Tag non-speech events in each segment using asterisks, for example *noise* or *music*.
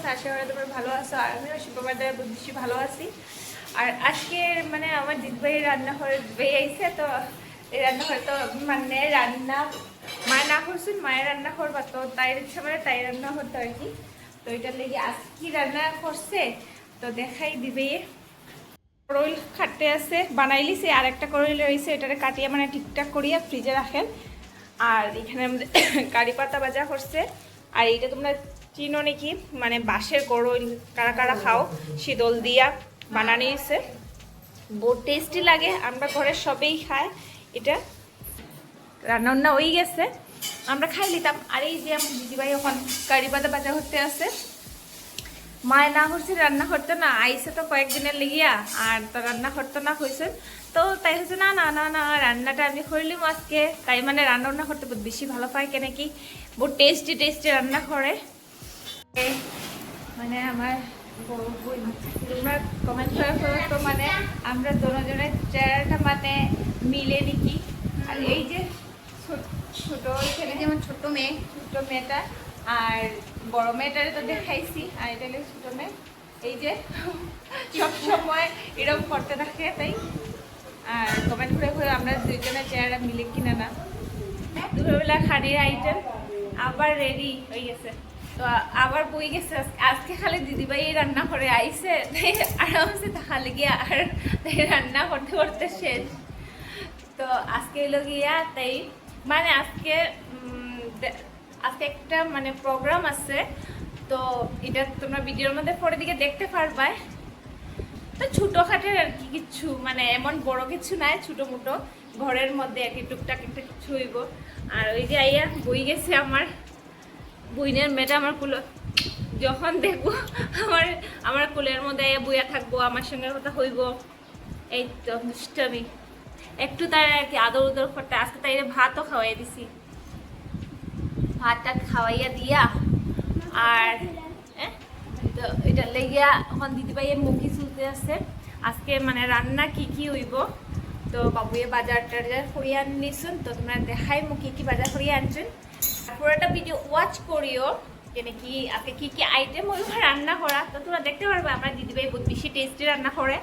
আছে, আশা করি তোমরা ভালো আছো আর আমিও শুক্রবার দ্বারা বেশি ভালো আছি। আর আজকে মানে আমার দিদিভাই রান্নাঘরে বেয়ে আইছে, তো এই রান্নাঘরে তো মানে রান্না মায়ের না করছেন মায়ের রান্না করবা তো তাই ইচ্ছা মানে তাই রান্না করতে আর কি। তো এটার লেগে আজকে কি রান্না করছে, তো দেখাই দিবে। করইল খাটতে আছে বানাইলিছে আর একটা করইল রয়েছে এটারে কাটিয়ে মানে ঠিকঠাক করিয়া ফ্রিজে রাখেন। আর এখানে আমাদের *coughs* কারি পাতা ভাজা করছে, আর এইটা তোমরা চিনো নাকি মানে বাঁশের করইল কারা কারা খাও, শীতল দিয়া বানানিয়েছে বহুত টেস্টি লাগে, আমরা ঘরে সবেই খায় এটা রান্না বান্না হয়ে গেছে। আমরা খাই নিতাম। আর এই যে আমার দিদিভাই ওখান কারি পাতা ভাজা করতে আছে মায় না করছে রান্না করতে না আইসে তো কয়েকদিনের লেগিয়া, আর তো রান্না করতে না হয়েছে। তো তাই হচ্ছে না না না না, রান্নাটা আমি করলিম আজকে। তাই মানে রান্না বান্না করতে বেশি ভালো পায় কেন কি বহুত টেস্টি টেস্টি রান্না করে। মানে আমার তোমরা কমেন্ট করে তো মানে আমরা দুজনের চেহারাটা মানে মিলে নাকি আর এই যে ছোট ছোট এখানে যেমন ছোট মেয়ে। ছোট মেয়েটা আর বড় মেয়েটারে তো দেখাইছি আর এটা ছোট মেয়ে। এই যে *laughs* সব সময় এরকম করতে থাকে তাই। আর কমেন্ট করে করে আমরা দুইজনের চেহারা মিলে কিনা না। দুপুরবেলা খানির আইটেম আবার রেডি হয়ে গেছে। তো আবার বই গেছে আজ- আজকে খালি দিদিভাই এই রান্না করে আইসে আরামসে তাহলে গিয়ে আর রান্না করতে করতে শেষ। তো আজকে এলো গিয়া তাই মানে আজকে আজকে একটা মানে প্রোগ্রাম আছে, তো এটা তোমরা ভিডিওর মধ্যে পরে দিকে দেখতে পারবা। তো ছোটোখাটের আর কি কিছু মানে এমন বড় কিছু নাই ছোটো মোটো ঘরের মধ্যে আর কি টুকটাক একটা কিছু হইব। আর ওই যে আইয়া বই গেছে আমার। বইনের মেয়েটা আমার কুলো, যখন দেখব আমার আমার কুলের মধ্যে বইয়া থাকব, আমার সঙ্গে কথা হইব, এই তো দুষ্টামি। একটু তার আর কি আদর উদর করতে, আজকে তাই ভাতও খাওয়াই দিছি। ভাতটা খাওয়াইয়া দিয়া আর এটা লেগিয়া এখন দিদিভাইয়ের মুখি চলতে আছে। আজকে মানে রান্না কি কি হইব, তো বাবুয়ে বাজার টাজার করিয়ে আনিছুন তো তোমরা দেখাই মুখি কি বাজার করিয়ে আনছুন। পুরোটা ভিডিও ওয়াচ করিও কেনে কি, আজকে কি কি আইটেম হইব রান্না করা। তো তোমরা দেখতে পারবে, আমার দিদিভাই বহুত বেশি টেস্টি রান্না করে।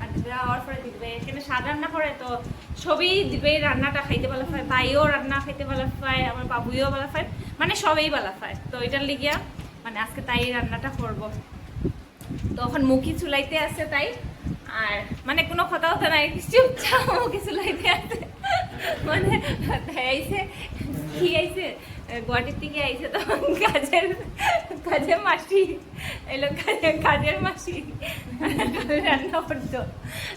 আর দিদিরা হওয়ার পরে দিদিভাই, এখানে স্বাদ রান্না করে, তো সবই দিদিভাই রান্নাটা খাইতে ভালো পায়, ভাইও রান্না খাইতে ভালো পায়, আমার বাবুইও ভালো পায় মানে সবাই ভালো পায়। তো এটার লিগিয়া মানে আজকে তাই রান্নাটা করব। তো এখন মুখি চুলাইতে আছে তাই, আর মানে কোনো কথা হতো নাই, চুপচাপ মুখি চুলাইতে আছে। মানে তাই কি আইছে? গুয়াহাটির থেকে আইছে তখন কাজের কাজের মাসি। এলো কাজের কাজের মাসি। রান্না করতো।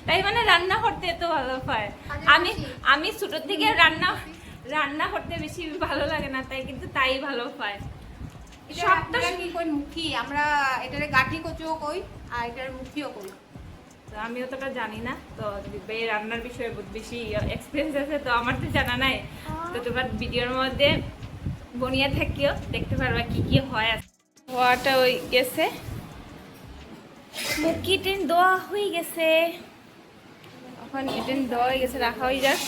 তাই মানে রান্না করতে এত ভালো পায় আমি আমি ছোটোর থেকে রান্না রান্না করতে বেশি ভালো লাগে না তাই কিন্তু তাই ভালো পায় সবটা কি কই মুখি? আমরা এটারে গাঠি কচুও কই আর এটার মুখিও কই। তো আমি অতটা জানি না। তো এই রান্নার বিষয়ে বেশি এক্সপিরিয়েন্স আছে তো আমার তো জানা নাই। তো তোমার ভিডিওর মধ্যে বনিয়া থাকিও দেখতে পারবা কি কি হয় আছে। হওয়াটা ওই গেছে। মুখি টেন দোয়া হয়ে গেছে। এখন ইটেন দোয়া হয়ে গেছে রাখা হয়ে যাক।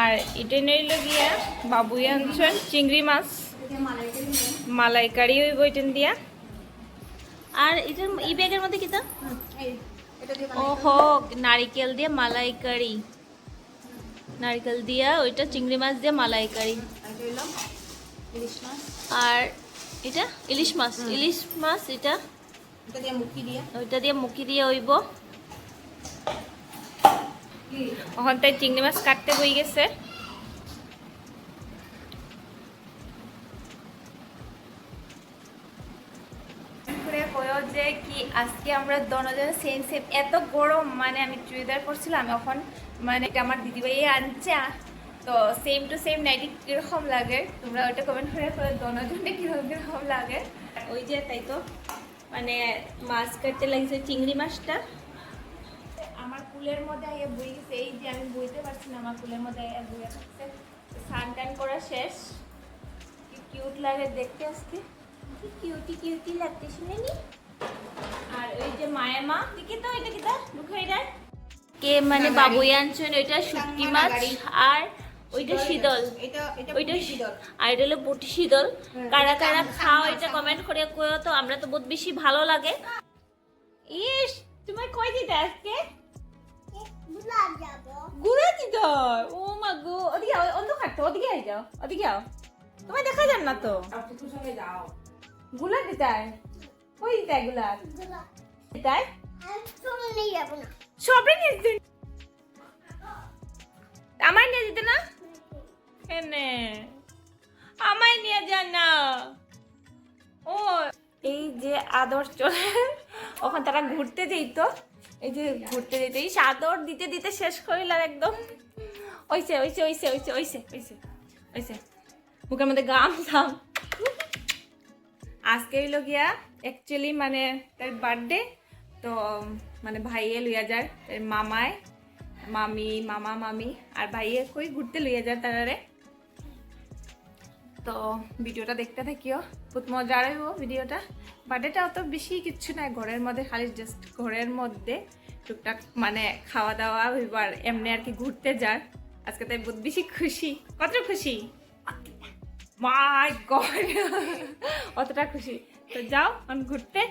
আর ইটেনের গিয়া বাবুই আনছেন চিংড়ি মাছ। মালাইকারি ওই বইটেন দিয়া। আর এটার ই ব্যাগের মধ্যে কি তা? দিয়ে ওহো নারিকেল দিয়ে মালাইকারি নারিকেল দিয়া ওইটা চিংড়ি মাছ দিয়ে মালাই কারি। আর এটা ইলিশ মাছ। ইলিশ মাছ এটা। ওইটা দিয়ে মুখি দিয়ে ওইব। ওখান তাই চিংড়ি মাছ কাটতে বই গেছে। যে কি আজকে আমরা দনজন সেম সেম এত গরম মানে আমি চুড়িদার পরছিলাম এখন মানে আমার দিদিভাই আনছে তো সেম টু সেম নাইটি কীরকম লাগে? তোমরা ওইটা কমেন্ট করে করে দনজনে কীরকম কীরকম লাগে? ওই যে তাই তো মানে মাছ কাটতে লাগছে চিংড়ি মাছটা। আমার কুলের মধ্যে আগে বই গেছে এই যে আমি বইতে পারছি না আমার কুলের মধ্যে আগে বইয়া থাকছে স্নান টান করা শেষ। কি কিউট লাগে দেখতে আজকে। কি কিউটি কিউটি লাগতে শুনেনি আর ওই যে মায়া মা দেখি তো এটা কিটা লুকাই দেয় কে মানে টাঙ্গারি। বাবুই আনছেন ওইটা শুটকি মাছ আর ওইটা শীতল এটা এটা ওইটা আর এটা হলো বটি শীতল কারা কারা খাও এটা কমেন্ট করে কইও তো আমরা তো বহুত বেশি ভালো লাগে। ইস তোমার কই দিতে আজকে? ঘুরে দিত ও মা গো ওদিকে অন্ধকার তো ওদিকে আই যাও ওদিকে আও। তোমার দেখা যান না তো। গুলা দিতাই কই দিতাই গুলা দিতাই সবরে নিয়ে দিতে আমায় নিয়ে দিতে না? এনে। আমায় নিয়ে যান না। ও এই যে আদর চলে। ওখান তারা ঘুরতে যেত এই যে ঘুরতে যেত। এই আদর দিতে দিতে শেষ করিল আর একদম। ওইসে ওইসে ওইসে ওইসে ওইসে ওইসে ওইসে। মুখের মধ্যে গাম থাম আজকে হইল গিয়া অ্যাকচুয়ালি মানে তার বার্থডে তো মানে ভাইয়ে লইয়া যায়, তার মামায়, মামি, মামা, মামি, আর ভাইয়ে কই ঘুরতে লইয়া যায় তারারে। তো, ভিডিওটা দেখতে থাকিও, বহুত মজা রইব ভিডিওটা। বার্থডেটা অত বেশি কিচ্ছু নাই, ঘরের মধ্যে, খালি জাস্ট ঘরের মধ্যে টুকটাক মানে খাওয়া দাওয়া হইব আর এমনি আর কি ঘুরতে যার। আজকে তাই বহুত বেশি খুশি, কত খুশি? মাই গড *laughs* অতটা খুশি। তো যাও এখন ঘুরতে।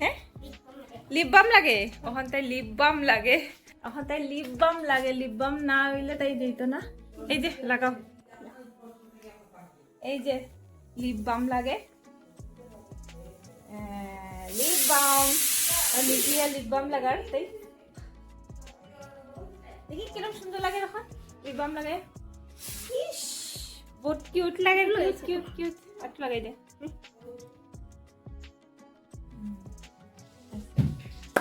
হ্যাঁ? লিপ বাম লাগে? ওখান তাই লিপ বাম লাগে। ওখান তাই লিপ বাম লাগে। লিপ বাম না হইলে তাই দিত না। এই যে, লাগাও। এই যে লিপ বাম লাগে। লিপ বাম লিপিয়া লিপ বাম লাগার, তাই? দেখি কীরকম সুন্দর লাগে এখন লিপ বাম লাগে। ইস বহুত কিউট লাগে কিউট কিউট কিউট একটু লাগাই দে।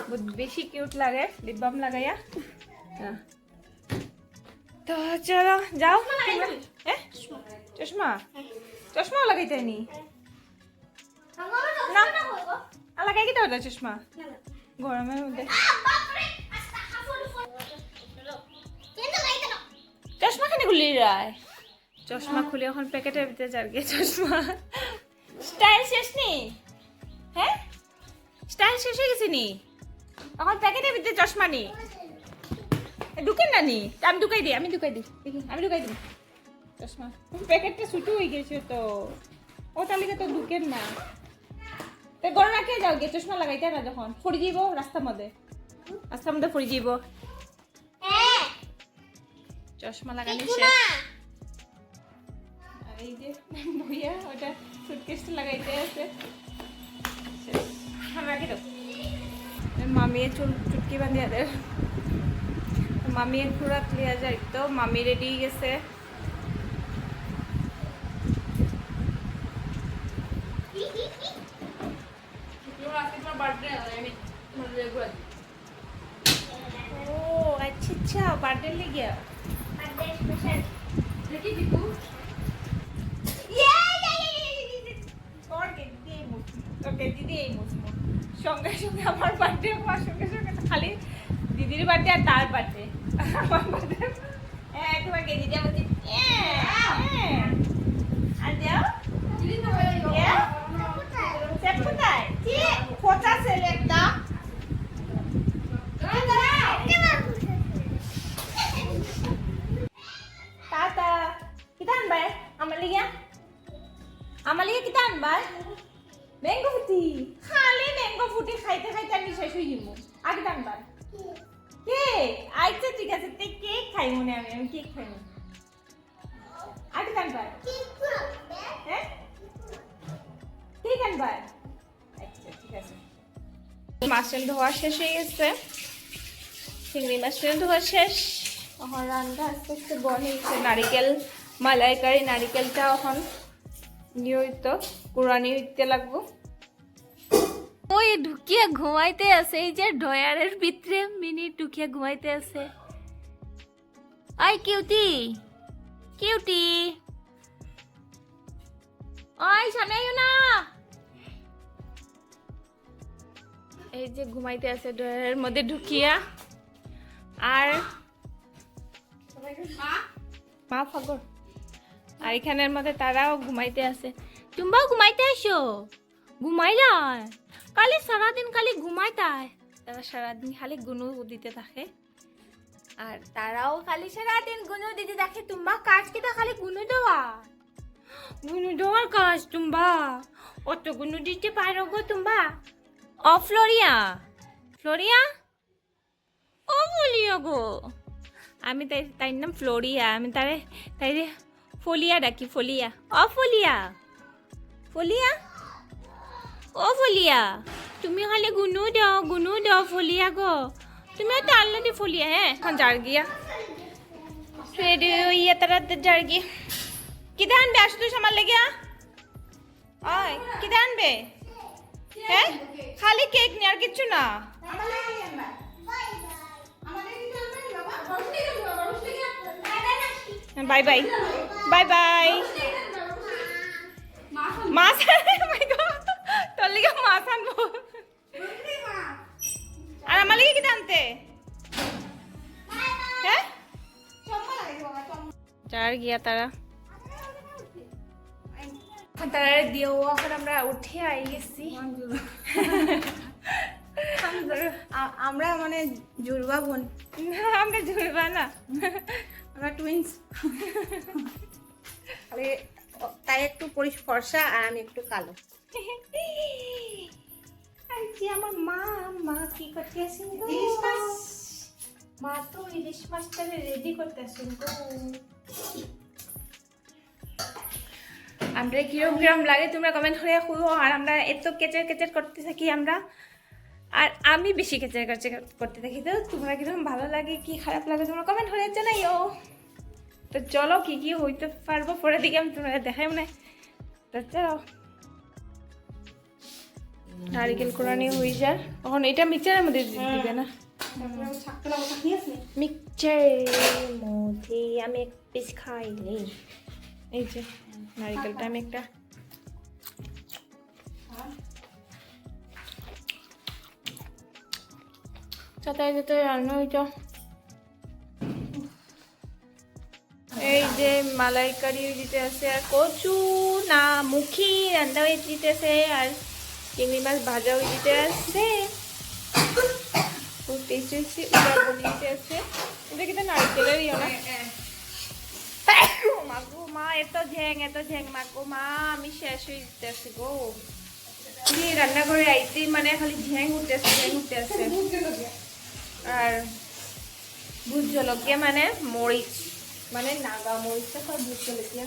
বহুত বেশি কিউট লাগে লিপ বাম লাগাইয়া। হ্যাঁ। তো চলো যাও। হ্যাঁ? চশমা। চশমা? লাগাইতে নি। আর লাগাই কি তোর চশমা? গরমের মধ্যে। খুলি রায়। চশমা খুলে এখন প্যাকেটের ভিতরে যার গিয়ে চশমা। স্টাইল শেষ নি? হ্যাঁ? স্টাইল শেষ হয়ে গেছে নি? এখন প্যাকেটের ভিতরে চশমা নি। ঢুকেন না নি? আমি ঢুকাই দিই আমি ঢুকাই দিই। দেখি আমি ঢুকাই দিই। চশমা। প্যাকেটটা ছুটো হয়ে গেছে তো। ও তালিকা তো ঢুকেন না। তো গড় রাখে যাও গে চশমা লাগাইতে না যখন। ফড়ি যাব রাস্তার মধ্যে। রাস্তার মধ্যে ফড়ি যাব চশমা লাগানি শেষ। আর এই যে ভুইয়া ওটা সুটকেসটা লাগাইতে আছে। মামিয়ে চুল চুটকি বাঁধিয়া দে। মামিয়ে ঘুরাত লিয়া যায় তো মামি রেডি গেছে। ও আচ্ছা আচ্ছা বার্থডে লেগে সঙ্গে সঙ্গে আমার বার্থডে হওয়ার সঙ্গে সঙ্গে খালি দিদির বার্থডে আর তার বার্থডে। মাছের ধোয়া শেষ হয়ে গেছে। চিংড়ি মাছের ধোয়া শেষ। এখন রান্না আস্তে আস্তে বনেছে নারিকেল মালাইকারি নারিকেলটা এখন নিয়মিত কুড়ানি হইতে লাগবো। ওই ঢুকিয়ে ঘুমাইতে আছে এই যে ডয়ারের ভিতরে মিনি ঢুকিয়ে ঘুমাইতে আছে। আই কিউটি কিউটি। ওই সামনে না। এই যে ঘুমাইতে আছে ডয়ারের মধ্যে ঢুকিয়া। আর মা ফাগর আর এখানের মধ্যে তারাও ঘুমাইতে আছে। তোমরাও ঘুমাইতে আসো। ঘুমাইলা? কালি সারাদিন খালি ঘুমাইতায় তারা সারাদিন খালি গুনু দিতে থাকে। আর তারাও খালি সারাদিন গুনু দিতে থাকে। তোমরা কাজ কিটা খালি গুনু দেওয়া? গুনু দেওয়ার কাজ তুমবা অত গুনু দিতে পারো গো তুমবা অ ফ্লোরিয়া। ফ্লোরিয়া? ও বলিও গো। আমি তাই তাই নাম ফ্লোরিয়া। আমি তারে তাই ফলিয়া ডাকি ফলিয়া। অ ফলিয়া। ফলিয়া? ও ফলিয়া। তুমি খালি গুনু দাও গুনু দাও ফলিয়া গো। তুমি তো আল্লা দি ফলিয়া হ্যাঁ এখন যার গিয়া। রেডি হইয়া তারা যার গিয়া। কিদে আনবে? আসো তুই সামার লেগিয়া ওই কিদে আনবে? হ্যাঁ? খালি কেক নিয়ে আর কিচ্ছু না। বাই বাই বাই বাই মাছ গড তোর লিগে মাছ আনব। আর আমার লিগে কি আনতে? হ্যাঁ? যার গিয়া তারা। তারা দিয়েও এখন আমরা উঠে আই গেছি। আমরা মানে জুড়বা বোন। না আমরা জুড়বা না। আমরা টুইন্স তাই একটু ফর্সা আর আমি একটু কালো। আর যে আমার মা মা কি করতে আসেন গো? ইলিশ মাছ। মা তো ইলিশ মাছটাকে রেডি করতে আসেন গো। আমরা কিরম কিরম লাগে তোমরা কমেন্ট করে খুঁজো। আর আমরা এত কেচার কেচার করতে থাকি আমরা। আর আমি বেশি কেচার কেচার করতে থাকি তো তোমরা কীরকম ভালো লাগে কি খারাপ লাগে তোমরা কমেন্ট করে জানাইও। তো চলো কি কি হইতে পারব পরে দিকে আমি তোমরা দেখাই মনে তো চলো। নারিকেল কোরআনি হয়ে যায় তখন এটা মিক্সারের মধ্যে দি- দিবে না? মিক্সচারের মধ্যে আমি এক পিস খাইনি এই যে নারিকেলটা আমি একটা। এই যে মালাইকারি দিতে আছে, আর কচু না, মুখি রান্না হয়ে আর চিংড়ি মাছ ভাজা হয়ে দিতে আছে। খুব আছে। এটা কিন্তু মা এত ঝ্যাং এত ঝ্যাং মাগো মা আমি শেষ হয়ে যেতেছি গো কি রান্নাঘরে আইতেই মানে খালি ঝ্যাং উঠতেছে ঝ্যাং উঠতেছে আর ভূত জলকীয়া মানে মরিচ মানে নাগা মরিচটা সব ভূত জলকীয়া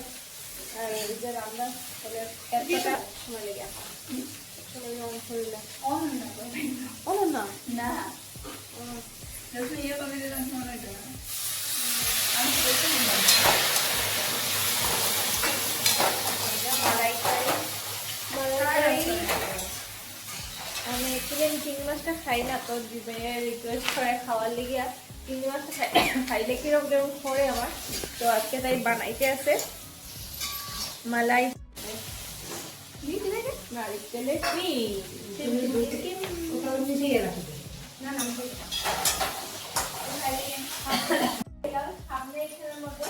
আর এই যে রান্না এতটা সময় লেগে সময় অন করলে অন না না মালাইকারি মালাইকারি আমি অ্যাকচুয়ালি চিংড়ি মাছটা খাই না তো দিবে রিকোয়েস্ট করে খাওয়ার লেগে চিংড়ি মাছটা খাই খাইলে কীরকম কীরকম করে আমার তো আজকে তাই বানাইতে আছে। মালাই নারিকেলের না না সামনে এখানের মতো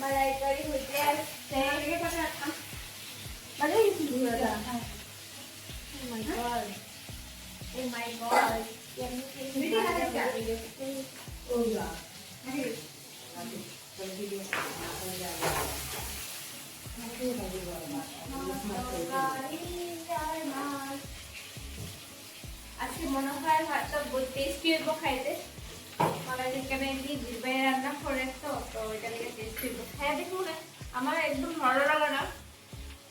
মালাইকারি হইতে আসছে। মানে My god. My god. Yummy thing. আজকে মনে হয় ভাতটা টেস্টি হইব খাইতে। মানে যেখানে দিয়ে দিবে রান্না করে তো তো এটা থেকে টেস্টি হইব খাই দেখুন আমার একদম ভালো লাগে না।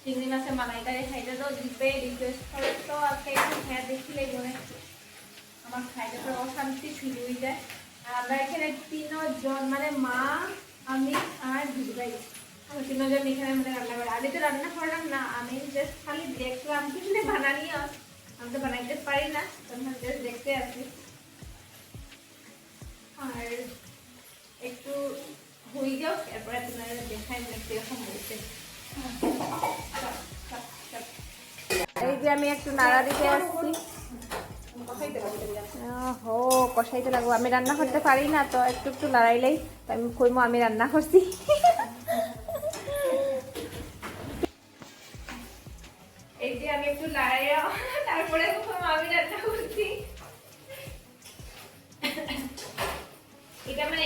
চিংড়ি মাছের মালাইকারি খাইতে তো দিবে রিকোয়েস্ট করে তো আজকে খেয়ে দেখিলেই মনে আমার খাইতে তো অশান্তি শুরু হয়ে যায়। আর আমরা এখানে তিনজন মানে মা, আমি আর দিদিভাই আমি তিনজন এখানে মানে রান্না করি আমি তো রান্না করলাম না, আমি জাস্ট খালি দেখলাম কিছু বানানি আমি তো বানাইতে পারি না তখন জাস্ট দেখতে আসি আর একটু হয়ে যাও এরপরে তোমার দেখাই মানে কীরকম হয়েছে। এই যে আমি একটু নাড়া দিতে আসছি। হো কষাইতে লাগবো। আমি রান্না করতে পারি না, তো একটু একটু লড়াইলেই আমি কইমো আমি রান্না করছি। এই যে মানে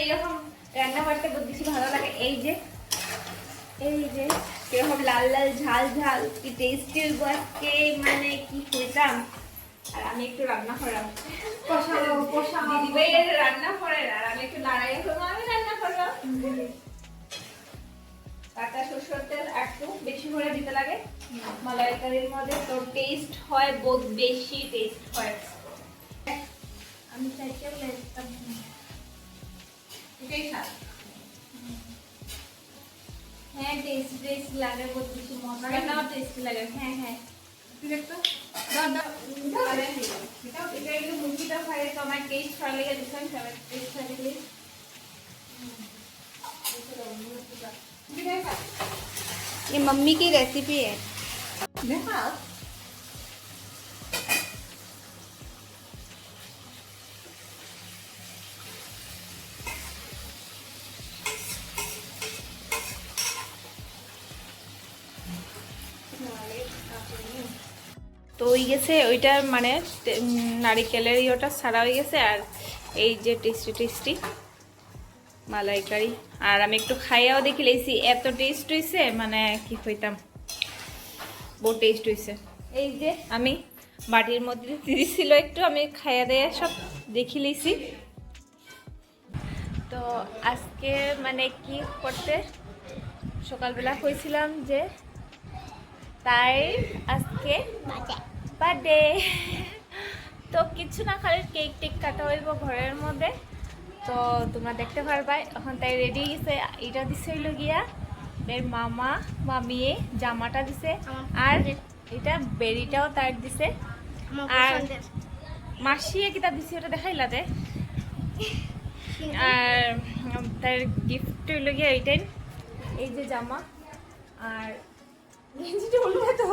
রান্না করতে বেশি ভালো লাগে। এই যে এই যে কীরকম লাল লাল ঝাল ঝাল কি টেস্টি হইব আজকে মানে কি কইতাম আর আমি একটু রান্না করাম রান্না করেন আর আমি একটু লড়াই করব আমি রান্না করব। কাঁচা সরষের তেল একটু বেশি করে দিতে লাগে। মালাই কারির মধ্যে তো টেস্ট হয় বহুত বেশি টেস্ট হয়। আমি চাইতে এটাই স্বাদ। হ্যাঁ টেস্ট টেস্ট লাগে বহুত বেশি মশলাটাও টেস্ট লাগে হ্যাঁ হ্যাঁ তুই দেখতো দাও দাও এটা একটু মুরগিটা খাই তো আমার টেস্ট ভালো লেগে দিচ্ছেন সবার টেস্ট ভালো লেগে ये मम्मी की रेसिपी है গেছে ওইটার মানে নারিকেলের ইয়েটা সারা হয়ে গেছে, আর এই যে টেস্টি টেস্টি মালাইকারি। আর আমি একটু খাইয়াও দেখি লেছি এত টেস্ট হয়েছে মানে কি হইতাম বহু টেস্ট হয়েছে এই যে আমি বাটির মধ্যে দিয়েছিল একটু, আমি খাইয়া দিয়ে সব দেখি লিছি তো আজকে মানে কি করতে? সকালবেলা কইছিলাম যে তাই আজকে বার্থডে। তো কিছু না, খালি কেক টেক কাটা হইব ঘরের মধ্যে। তো তোমরা দেখতে পারবা এখন তাই রেডি গেছে এটা দিছে হইল গিয়া এর মামা মামিয়ে জামাটা দিছে। আর এটা বেরিটাও তার দিছে। আর মাসিয়ে কিতা দিছে ওটা দেখাইলা দে। আর তার গিফট হইল গিয়া এইটাই। এই যে জামা। আর গেঞ্জিটা তো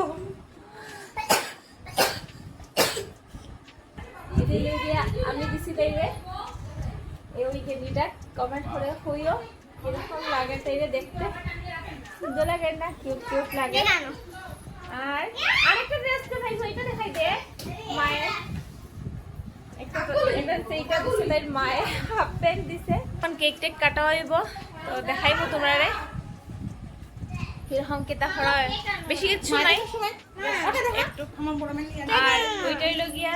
এটা হইল আমি দিছি তাইরে এই ওই গেঞ্জিটা কমেন্ট করে হইও এরকম লাগে তাইরে দেখতে? সুন্দর লাগে না? কিউট কিউট লাগে। আর আরেকটা ড্রেস দেখাইছো এটা দেখাই দে। মায়ের। একটা এটা সেইটা দিছে তাই মায়ের হাফ প্যান্ট দিছে। এখন কেক টেক কাটা হইব তো দেখাইবো তোমরা। রে কীরকম কেতা হয়। বেশি কিছু নাই। একটু আর ওইটাই লগিয়া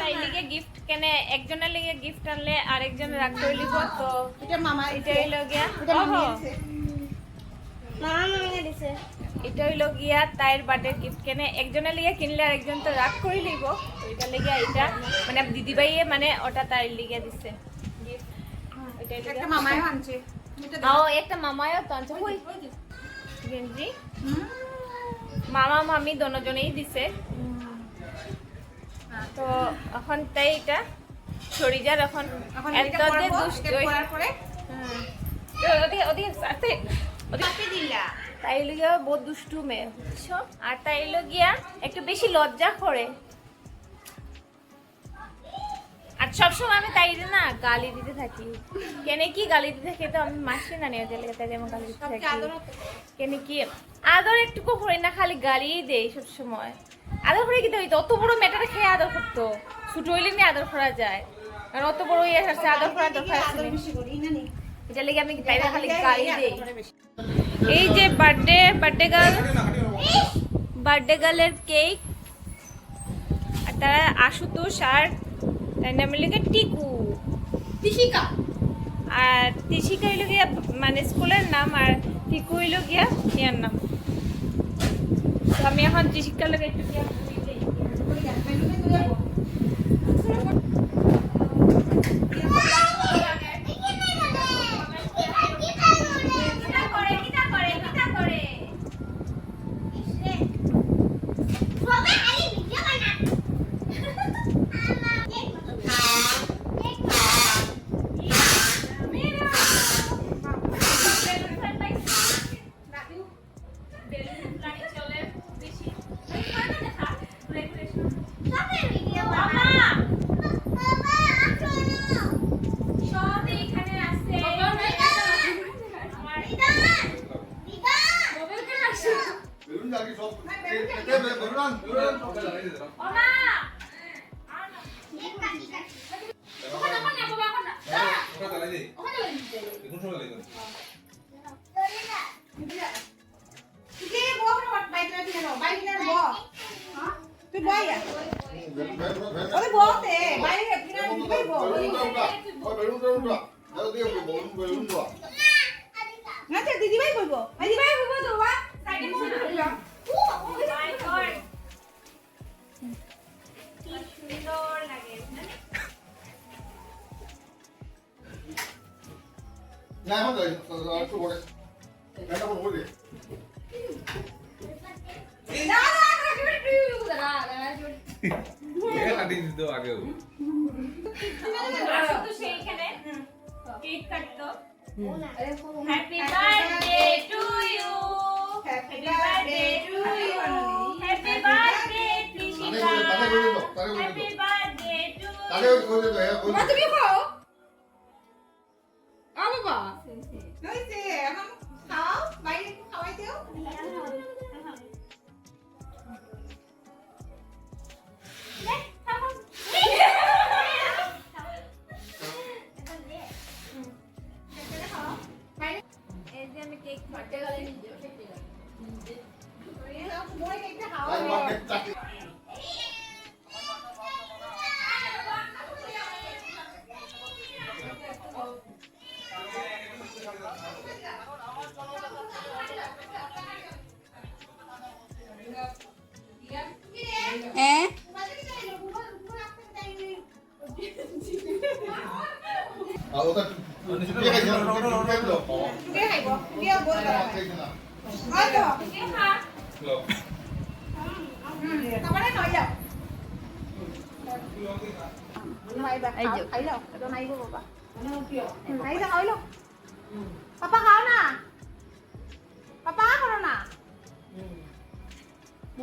তাই লিগে গিফট কেনে একজনের লিগে গিফট আনলে আরেকজন করে লিব তো এটা মামা এটা মামি ওহো, দিছে। মামা মামিয়ে দিছে। এটাই লগিয়া তাইর বার্থডে গিফট কেনে একজনের লিগে কিনলে আরেকজন তো রাগ করে লিব তো এটা লিগে এটা মানে দিদিভাইয়ে মানে ওটা তার লিগে দিছে একটা আনছে। এটা ও একটা মামায়ও তো আনছে। গেঞ্জি? মামা মামি দোনোজনেই দিছে। তো এখন তাই এটা সরিজার যার এখন এত যে দুষ্ট পরে। তো ওদিকে ওদিকে সাথে। ওদিকে কাপি দিলা। তাই লগিয়া বহুত দুষ্টু মেয়ে বুঝছ? আর তাই লগিয়া একটু বেশি লজ্জা করে। আর সবসময় আমি তাই না গালি দিতে থাকি। কেনে কি গালি দিতে থাকি তো আমি মাসি না নিয়ে গেলে তাই যেমন গালি দিতে থাকি। কেনে কি আদর একটুকু করি না খালি গালিই দেই সব সময় আদর করে কি হইতো অত বড় মেটারে খেয়ে আদর করতো? ছোট হইলে নিয়ে আদর করা যায়। কারণ অত বড় ইয়ে আছে আদর করা দরকার আছে না। বেশি করি না নি এটা লেগে আমি তাই খালি গালি দেই। এই যে বার্থডে বার্থডে গার্ল বার্থডে গার্লের কেক আর তারা আশুতোষ আর তার নাম লেগে টিকু। তিশিকা। আর তিশিকা হইল গিয়া মানে স্কুলের নাম আর টিকু হইল গিয়া ইয়ার নাম। তো আমি এখন তিশিকার লগে একটু গিয়া দাঁড়া দিত আগেও। সেইখানে কেক কাটতো happy birthday to you happy birthday to you happy birthday করে হ্যাপি বার্থডে টু তুমি খাও।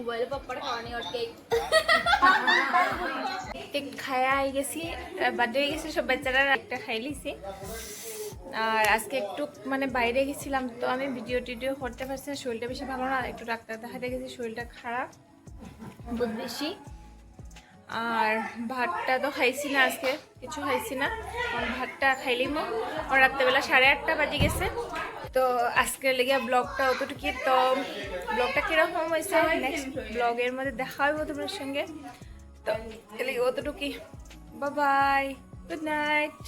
মোবাইলে পাপ্পার খাওয়ানি আর কেক কেক খায়া আই গেছি বার্থডে হয়ে গেছে সব বাচ্চারা একটা খাই লিছি আর আজকে একটু মানে বাইরে গেছিলাম তো আমি ভিডিও টিডিও করতে পারছি না শরীরটা বেশি ভালো না একটু ডাক্তার দেখাতে গেছি শরীরটা খারাপ বহুত বেশি আর ভাতটা তো খাইছি না আজকে কিছু খাইছি না ভাতটা খাইলি আর রাত্রেবেলা সাড়ে আটটা বাজে গেছে তো আজকে লেগে ব্লগটা অতটুকু তো ব্লগটা কীরকম হয়েছে? নেক্সট ব্লগের মধ্যে দেখা হইব তোমার সঙ্গে। তো এলে অতটুকুই। বাবাই গুড নাইট